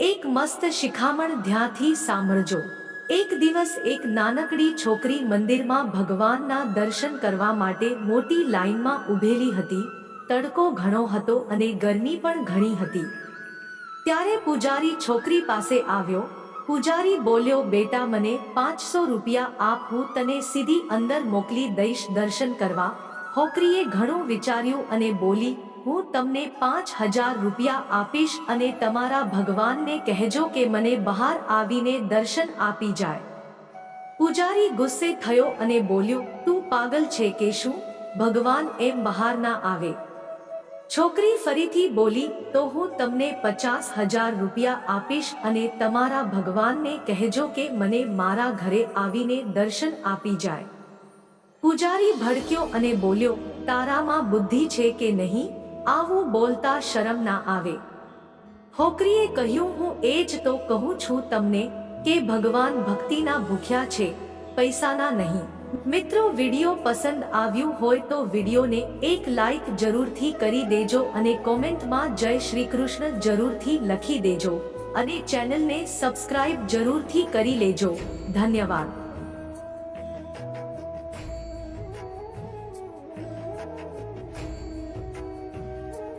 એક મસ્ત શિખામણ ધ્યાથી સાંભળજો. એક દિવસ એક નાનકડી છોકરી મંદિરમાં ભગવાનના દર્શન કરવા માટે મોટી લાઈનમાં ઊભેલી હતી, તડકો ઘણો હતો અને ગરમી પણ ઘણી હતી. ત્યારે પૂજારી છોકરી પાસે આવ્યો. પૂજારી બોલ્યો, બેટા, મને પાંચસો રૂપિયા આપ, હું તને સીધી અંદર મોકલી દઈશ દર્શન કરવા. છોકરીએ ઘણું વિચાર્યું અને બોલી હું તમને પાંચ હજાર રૂપિયા આપીશ અને તમારા ભગવાનને કહેજો કે મને બહાર આવીને દર્શન આપી જાય. પૂજારી ગુસ્સે થયો અને બોલ્યો, તું પાગલ છે કે શું? ભગવાન એમ બહાર ના આવે. છોકરી ફરીથી બોલી, તો હું તમને પચાસ હજાર રૂપિયા આપીશ અને તમારા ભગવાનને કહેજો કે મને મારા ઘરે આવીને દર્શન આપી જાય. પૂજારી ભડક્યો અને બોલ્યો, તારામાં બુદ્ધિ છે કે નહીં? આવું બોલતા શરમ ના આવે. હોકરીએ કહ્યું, હું એ જ તો કહું છું તમને કે ભગવાન ભક્તિના ભૂખ્યા છે, પૈસાના નહીં. મિત્રો, વીડિયો પસંદ આવ્યું હોય તો વિડીયોને એક લાઈક જરૂરથી કરી દેજો અને કોમેન્ટમાં જય શ્રી કૃષ્ણ જરૂરથી લખી દેજો અને ચેનલને સબસ્ક્રાઇબ જરૂરથી કરી લેજો. ધન્યવાદ.